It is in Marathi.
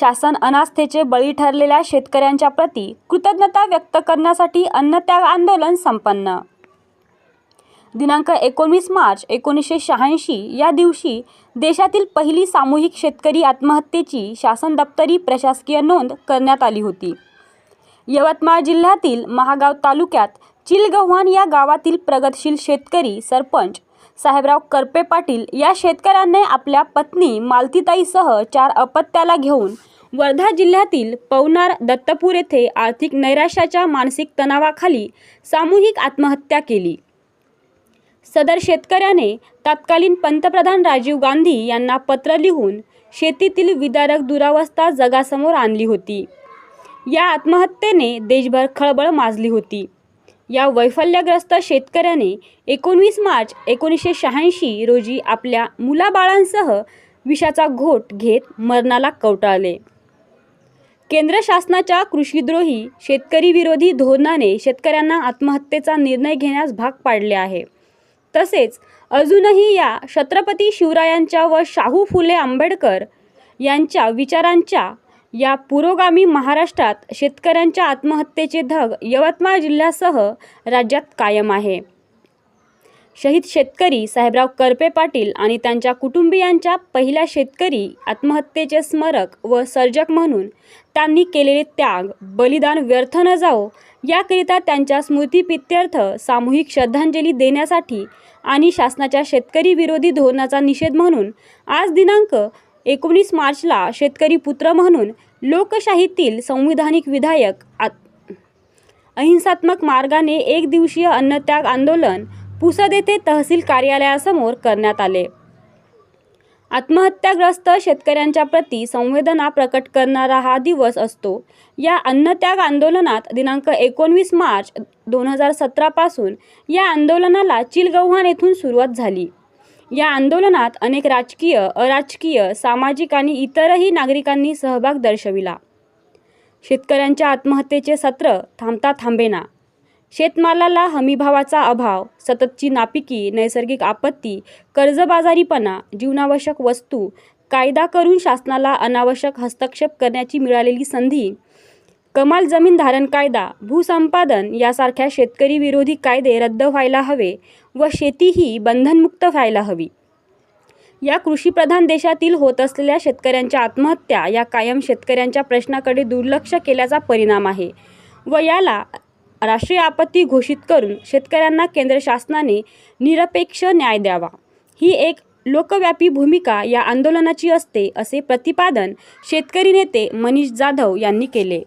शासन अनास्थेचे बळी ठरलेल्या शेतकऱ्यांच्या प्रती कृतज्ञता व्यक्त करण्यासाठी अन्नत्याग आंदोलन संपन्न. दिनांक एकोणवीस मार्च एकोणीसशे शहाऐंशी या दिवशी देशातील पहिली सामूहिक शेतकरी आत्महत्येची शासन दप्तरी प्रशासकीय नोंद करण्यात आली होती. यवतमाळ जिल्ह्यातील महागाव तालुक्यात चिलगव्हाण या गावातील प्रगतशील शेतकरी सरपंच साहेबराव करपे पाटील या शेतकऱ्यांनी आपल्या पत्नी मालतीताईसह चार अपत्याला घेऊन वर्धा जिल्ह्यातील पवनार दत्तपूर येथे आर्थिक नैराश्याच्या मानसिक तणावाखाली सामूहिक आत्महत्या केली. सदर शेतकऱ्याने तत्कालीन पंतप्रधान राजीव गांधी यांना पत्र लिहून शेतीतील विदारक दुरावस्था जगासमोर आणली होती. या आत्महत्येने देशभर खळबळ माजली होती. या वैफल्यग्रस्त शेतकऱ्याने एकोणवीस मार्च एकोणीसशे शहाऐंशी रोजी आपल्या मुलाबाळांसह विषाचा घोट घेत मरणाला कवटाळले. केंद्र शासनाच्या कृषीद्रोही शेतकरी विरोधी धोरणाने शेतकऱ्यांना आत्महत्येचा निर्णय घेण्यास भाग पाडले आहे. तसेच अजूनही या छत्रपती शिवरायांच्या व शाहू फुले आंबेडकर यांच्या विचारांच्या या पुरोगामी महाराष्ट्रात शेतकऱ्यांच्या आत्महत्येचे धग यवतमाळ जिल्ह्यासह राज्यात कायम आहे. शहीद शेतकरी साहेबराव करपे पाटील आणि त्यांच्या कुटुंबियांच्या पहिल्या शेतकरी आत्महत्येचे स्मरक व सर्जक म्हणून त्यांनी केलेले त्याग बलिदान व्यर्थ न जावो याकरिता त्यांच्या स्मृतीपित्यर्थ सामूहिक श्रद्धांजली देण्यासाठी आणि शासनाच्या शेतकरी विरोधी धोरणाचा निषेध म्हणून आज दिनांक एकोणीस मार्चला शेतकरी पुत्र म्हणून लोकशाहीतील संविधानिक विधायक आत अहिंसात्मक मार्गाने एक दिवसीय अन्नत्याग आंदोलन पुसद येथे तहसील कार्यालयासमोर करण्यात आले. आत्महत्याग्रस्त शेतकऱ्यांच्या प्रती संवेदना प्रकट करणारा हा दिवस असतो. या अन्नत्याग आंदोलनात दिनांक एकोणवीस मार्च दोन हजार सतरापासून या आंदोलनाला चिलगव्हाण येथून सुरुवात झाली. या आंदोलनात अनेक राजकीय अराजकीय सामाजिक आणि इतरही नागरिकांनी सहभाग दर्शविला. शेतकऱ्यांच्या आत्महत्येचे सत्र थांबता थांबेना. शेतमालाला हमीभावाचा अभाव सततची नापिकी नैसर्गिक आपत्ती कर्जबाजारीपणा जीवनावश्यक वस्तू कायदा करून शासनाला अनावश्यक हस्तक्षेप करण्याची मिळालेली संधी कमाल जमीन धारण कायदा भूसंपादन यासारख्या शेतकरी विरोधी कायदे रद्द व्हायला हवे व शेती ही बंधनमुक्त व्हायला हवी. या कृषीप्रधान देशातील होत असलेल्या शेतकऱ्यांच्या आत्महत्या या कायम शेतकऱ्यांच्या प्रश्नाकडे दुर्लक्ष केल्याचा परिणाम आहे व याला राष्ट्रीय आपत्ती घोषित करून शेतकऱ्यांना केंद्र शासनाने निरपेक्ष न्याय द्यावा. ही एक लोकव्यापी भूमिका या आंदोलनाची असते असे प्रतिपादन शेतकरी नेते मनीष जाधव यांनी केले.